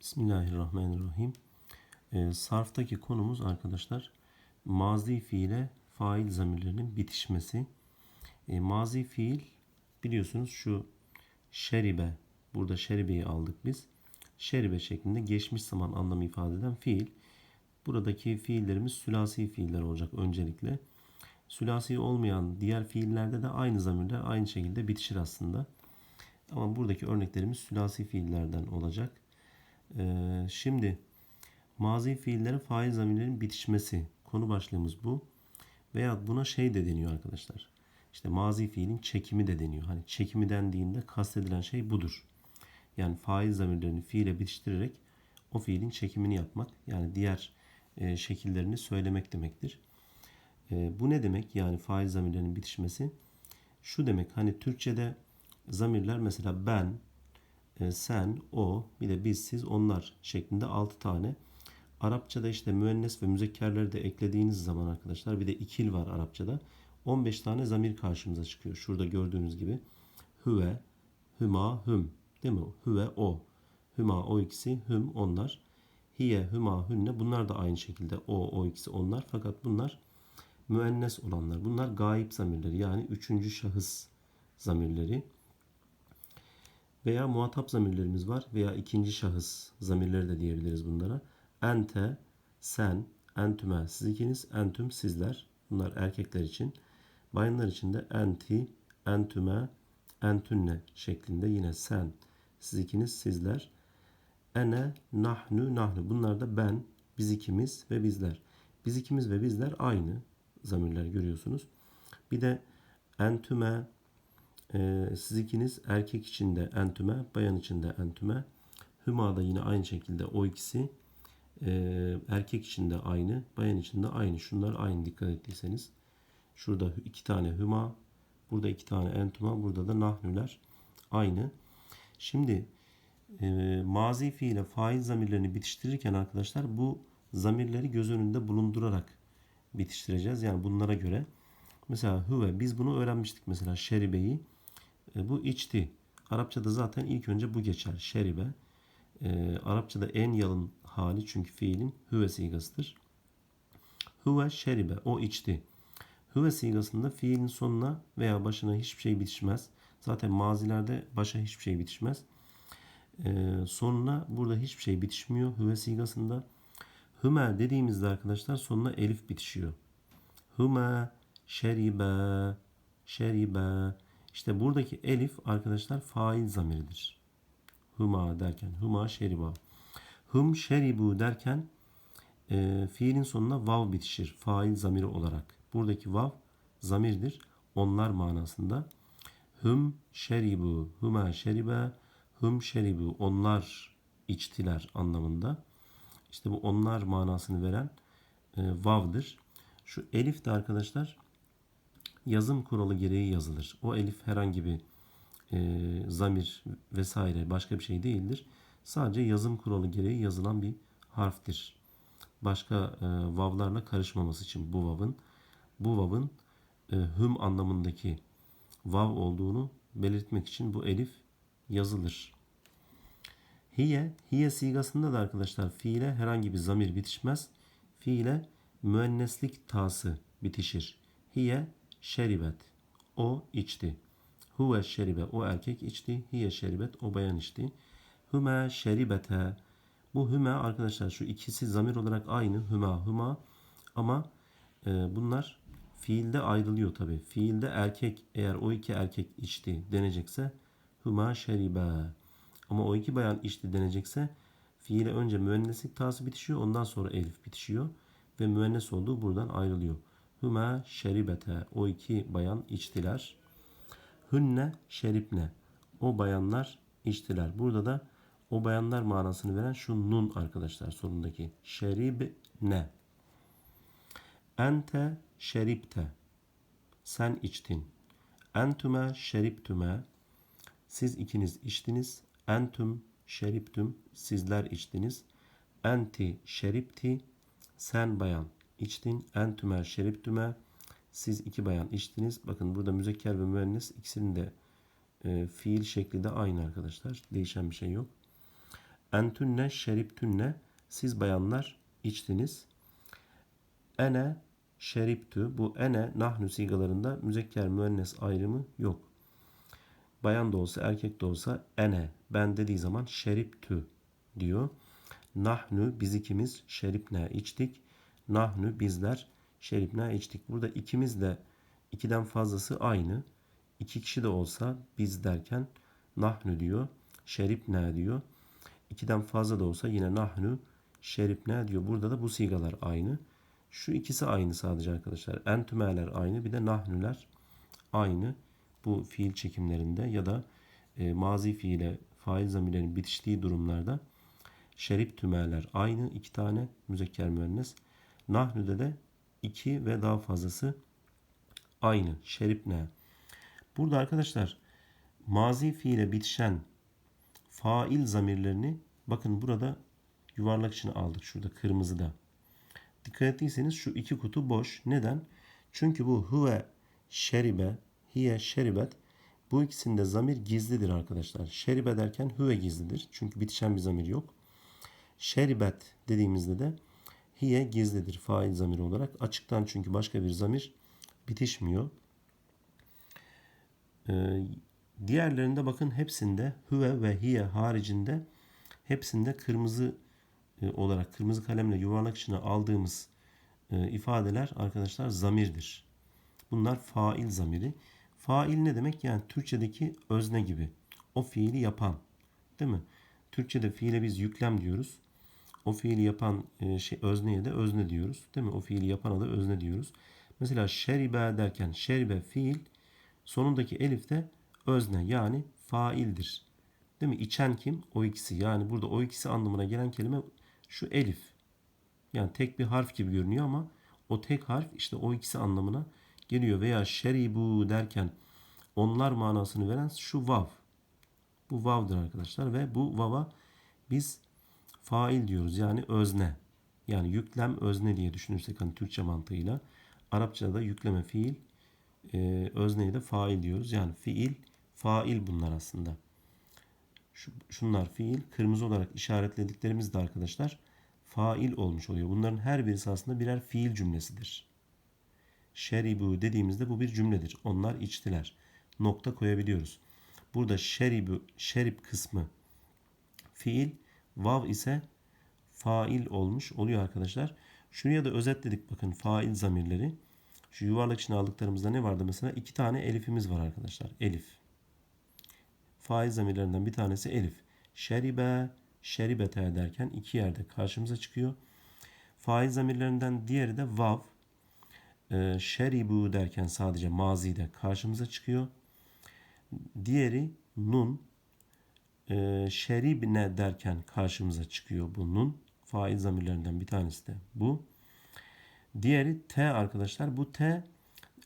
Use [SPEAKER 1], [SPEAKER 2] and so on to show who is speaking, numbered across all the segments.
[SPEAKER 1] Bismillahirrahmanirrahim. Ee, sarftaki konumuz arkadaşlar mazi fiile fail zamirlerinin bitişmesi. Ee, mazi fiil biliyorsunuz şu şeribe burada şeribeyi aldık biz. Şeribe şeklinde geçmiş zaman anlamı ifade eden fiil. Buradaki fiillerimiz sülasi fiiller olacak öncelikle. Sülasi olmayan diğer fiillerde de aynı zamirler aynı şekilde bitişir aslında. Ama buradaki örneklerimiz sülasi fiillerden olacak. Ee, şimdi mazi fiillere fail zamirlerin bitişmesi konu başlığımız bu. Veya buna şey de deniyor arkadaşlar. İşte mazi fiilin çekimi de deniyor. Hani çekimi dendiğinde kastedilen şey budur. Yani fail zamirlerini fiile bitiştirerek o fiilin çekimini yapmak. Yani diğer e, şekillerini söylemek demektir. E, bu ne demek? Yani fail zamirlerinin bitişmesi. Şu demek hani Türkçe'de zamirler mesela ben, sen, o, bir de biz, siz, onlar şeklinde 6 tane. Arapçada işte müennes ve müzekkerleri de eklediğiniz zaman arkadaşlar bir de ikil var Arapçada. 15 tane zamir karşımıza çıkıyor. Şurada gördüğünüz gibi. Hüve, hüma, hüm. Değil mi? Hüve, o. Hüma, o ikisi, hüm, onlar. Hiye, hüma, hünne. Bunlar da aynı şekilde o, o ikisi, onlar. Fakat bunlar müennes olanlar. Bunlar gayip zamirleri. Yani üçüncü şahıs zamirleri veya muhatap zamirlerimiz var veya ikinci şahıs zamirleri de diyebiliriz bunlara. Ente, sen, entüme siz ikiniz, entüm sizler. Bunlar erkekler için. Bayanlar için de enti, entüme, entünne şeklinde yine sen, siz ikiniz, sizler. Ene, nahnu, nahnu. Bunlar da ben, biz ikimiz ve bizler. Biz ikimiz ve bizler aynı zamirler görüyorsunuz. Bir de entüme, e, siz ikiniz erkek için de entüme, bayan için de entüme. Hüma da yine aynı şekilde o ikisi. E, erkek için de aynı, bayan için de aynı. Şunlar aynı dikkat ettiyseniz. Şurada iki tane hüma, burada iki tane entüma, burada da nahnüler aynı. Şimdi e, mazi fiile fail zamirlerini bitiştirirken arkadaşlar bu zamirleri göz önünde bulundurarak bitiştireceğiz. Yani bunlara göre. Mesela hüve biz bunu öğrenmiştik mesela şeribeyi. E, bu içti. Arapçada zaten ilk önce bu geçer. Şeribe. E, Arapçada en yalın hali çünkü fiilin hüve sigasıdır. Hüve şeribe. O içti. Hüve sigasında fiilin sonuna veya başına hiçbir şey bitişmez. Zaten mazilerde başa hiçbir şey bitişmez. E, sonuna burada hiçbir şey bitişmiyor. Hüve sigasında. Hüme dediğimizde arkadaşlar sonuna elif bitişiyor. Hüme, şeribe, şeribe. İşte buradaki elif arkadaşlar fail zamiridir. Hüma derken hüma şeriba. Hüm şeribu derken e, fiilin sonuna vav bitişir. Fail zamiri olarak. Buradaki vav zamirdir. Onlar manasında. Hüm şeribu, hüma şeribe, hüm şeribu. Onlar içtiler anlamında. İşte bu onlar manasını veren e, vav'dır. Şu elif de arkadaşlar yazım kuralı gereği yazılır. O elif herhangi bir e, zamir vesaire başka bir şey değildir. Sadece yazım kuralı gereği yazılan bir harftir. Başka e, vavlarla karışmaması için bu vav'ın bu vav'ın e, hüm anlamındaki vav olduğunu belirtmek için bu elif yazılır. Hiye, hiye sigasında da arkadaşlar fiile herhangi bir zamir bitişmez. Fiile müenneslik tası bitişir. Hiye şeribet. O içti. Huve şeribe. O erkek içti. Hiye şeribet. O bayan içti. Hüme şeribete. Bu hüme arkadaşlar şu ikisi zamir olarak aynı. Hüma hüma. Ama e, bunlar fiilde ayrılıyor tabi. Fiilde erkek eğer o iki erkek içti denecekse hüma şeribe. Ama o iki bayan içti denecekse fiile önce müenneslik tası bitişiyor. Ondan sonra elif bitişiyor. Ve müennes olduğu buradan ayrılıyor. Hüma şeribete. O iki bayan içtiler. Hünne şeripne. O bayanlar içtiler. Burada da o bayanlar manasını veren şu nun arkadaşlar sonundaki. Şeribne. Ente şeripte. Sen içtin. Entüme şeriptüme. Siz ikiniz içtiniz. Entüm şeriptüm. Sizler içtiniz. Enti şeripti. Sen bayan içtin. Entüme şeriptüme. Siz iki bayan içtiniz. Bakın burada müzekker ve müennes ikisinin de e, fiil şekli de aynı arkadaşlar. Değişen bir şey yok. Entünne şeriptünne. Siz bayanlar içtiniz. Ene şeriptü. Bu ene nahnu sigalarında müzekker müennes ayrımı yok. Bayan da olsa erkek de olsa ene ben dediği zaman şeriptü diyor. Nahnu biz ikimiz şeripne içtik. Nahnu bizler şeripne içtik. Burada ikimiz de ikiden fazlası aynı. İki kişi de olsa biz derken nahnu diyor. Şeripne diyor. İkiden fazla da olsa yine nahnu şeripne diyor. Burada da bu sigalar aynı. Şu ikisi aynı sadece arkadaşlar. Entümeler aynı bir de nahnüler aynı. Bu fiil çekimlerinde ya da e, mazi fiile fail zamirlerin bitiştiği durumlarda şerip tümeler aynı iki tane müzekker müennes. Nahnüde de iki ve daha fazlası aynı. Şerip ne? Burada arkadaşlar mazi fiile bitişen fail zamirlerini bakın burada yuvarlak içine aldık şurada kırmızıda. Dikkat ettiyseniz şu iki kutu boş. Neden? Çünkü bu huve şeribe, hiye şeribet bu ikisinde zamir gizlidir arkadaşlar. Şeribe derken huve gizlidir. Çünkü bitişen bir zamir yok. Şeribet dediğimizde de hiye gizlidir fail zamiri olarak. Açıktan çünkü başka bir zamir bitişmiyor. Ee, diğerlerinde bakın hepsinde huve ve hiye haricinde hepsinde kırmızı e, olarak kırmızı kalemle yuvarlak içine aldığımız e, ifadeler arkadaşlar zamirdir. Bunlar fail zamiri. Fail ne demek? Yani Türkçedeki özne gibi. O fiili yapan. Değil mi? Türkçede fiile biz yüklem diyoruz. O fiili yapan e, şey özneye de özne diyoruz. Değil mi? O fiili yapana da özne diyoruz. Mesela şeribe derken şeribe fiil sonundaki elif de özne yani faildir. Değil mi? İçen kim? O ikisi. Yani burada o ikisi anlamına gelen kelime şu elif. Yani tek bir harf gibi görünüyor ama o tek harf işte o ikisi anlamına geliyor. Veya şeribu derken onlar manasını veren şu vav. Bu vav'dır arkadaşlar ve bu vava biz fail diyoruz. Yani özne. Yani yüklem özne diye düşünürsek hani Türkçe mantığıyla. Arapçada yükleme fiil, e, özneye de fail diyoruz. Yani fiil, fail bunlar aslında. Şu, şunlar fiil. Kırmızı olarak işaretlediklerimiz de arkadaşlar fail olmuş oluyor. Bunların her birisi aslında birer fiil cümlesidir. Şeribu dediğimizde bu bir cümledir. Onlar içtiler. Nokta koyabiliyoruz. Burada şeribu, şerib kısmı fiil, vav ise fail olmuş oluyor arkadaşlar. Şuraya da özetledik bakın fail zamirleri. Şu yuvarlak içine aldıklarımızda ne vardı mesela? iki tane elifimiz var arkadaşlar. Elif. Fail zamirlerinden bir tanesi elif. Şeribe, şeribete derken iki yerde karşımıza çıkıyor. Fail zamirlerinden diğeri de vav. Ee, şeribu derken sadece mazide karşımıza çıkıyor. Diğeri nun. Ee, şeribne derken karşımıza çıkıyor bu nun. Fail zamirlerinden bir tanesi de bu. Diğeri T arkadaşlar. Bu T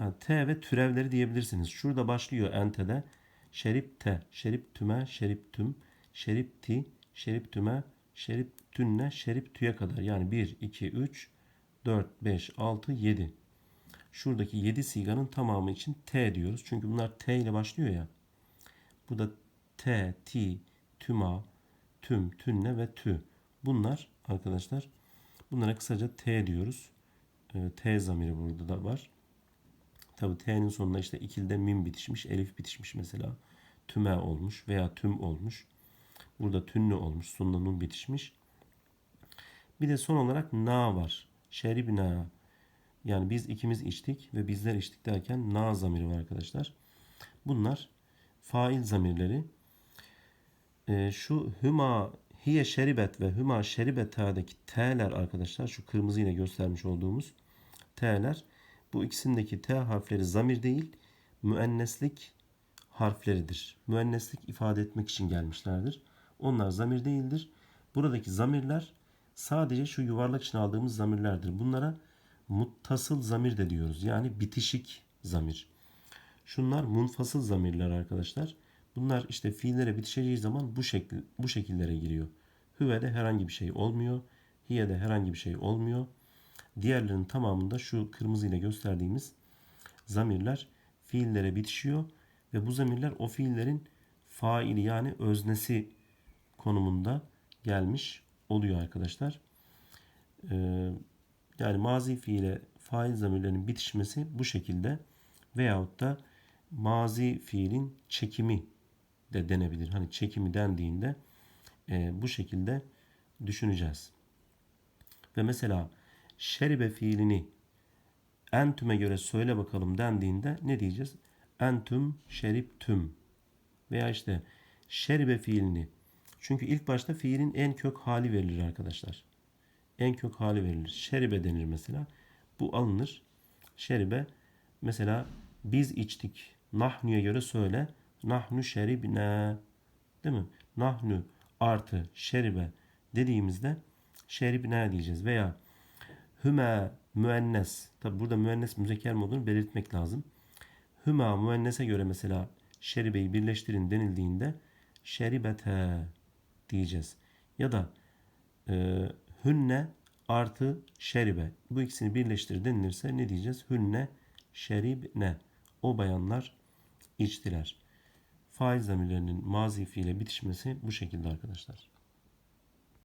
[SPEAKER 1] yani T ve türevleri diyebilirsiniz. Şurada başlıyor ente'de. Şerip T, şerip tüme, şerip tüm, şerip ti, şerip tüme, şerip tünne, şerip tüye kadar. Yani 1, 2, 3, 4, 5, 6, 7. Şuradaki 7 siganın tamamı için T diyoruz. Çünkü bunlar T ile başlıyor ya. Bu da T, Ti, Tüma, Tüm, Tünne ve Tü. Bunlar arkadaşlar bunlara kısaca T diyoruz. Ee, T zamiri burada da var. Tabi T'nin sonuna işte ikilde mim bitişmiş, elif bitişmiş mesela. Tüme olmuş veya tüm olmuş. Burada tünlü olmuş, sonuna nun bitişmiş. Bir de son olarak na var. Şeribna. Yani biz ikimiz içtik ve bizler içtik derken na zamiri var arkadaşlar. Bunlar fail zamirleri. Ee, şu hüma hiye şeribet ve hüma şeribeta'daki t'ler arkadaşlar şu kırmızı ile göstermiş olduğumuz t'ler bu ikisindeki t harfleri zamir değil müenneslik harfleridir. Müenneslik ifade etmek için gelmişlerdir. Onlar zamir değildir. Buradaki zamirler sadece şu yuvarlak için aldığımız zamirlerdir. Bunlara muttasıl zamir de diyoruz. Yani bitişik zamir. Şunlar munfasıl zamirler arkadaşlar. Bunlar işte fiillere bitişeceği zaman bu şekil bu şekillere giriyor. Hüve'de herhangi bir şey olmuyor. Hiye'de herhangi bir şey olmuyor. Diğerlerinin tamamında şu kırmızı ile gösterdiğimiz zamirler fiillere bitişiyor ve bu zamirler o fiillerin faili yani öznesi konumunda gelmiş oluyor arkadaşlar. Ee, yani mazi fiile fail zamirlerinin bitişmesi bu şekilde veyahut da mazi fiilin çekimi de denebilir. Hani çekimi dendiğinde e, bu şekilde düşüneceğiz. Ve mesela şeribe fiilini entüme göre söyle bakalım dendiğinde ne diyeceğiz? Entüm şeriptüm. Veya işte şeribe fiilini. Çünkü ilk başta fiilin en kök hali verilir arkadaşlar. En kök hali verilir. Şeribe denir mesela. Bu alınır. Şeribe mesela biz içtik. Nahnu'ya göre söyle. Nahnu şeribne. Değil mi? Nahnu artı şeribe dediğimizde şeribne diyeceğiz. Veya hüme müennes. Tabi burada müennes müzekker mi olduğunu belirtmek lazım. Hüma müennese göre mesela şeribeyi birleştirin denildiğinde şeribete diyeceğiz. Ya da e, hünne artı şeribe. Bu ikisini birleştir denilirse ne diyeceğiz? Hünne şeribne. O bayanlar içtiler. Faiz zamirlerinin mazi fiile bitişmesi bu şekilde arkadaşlar.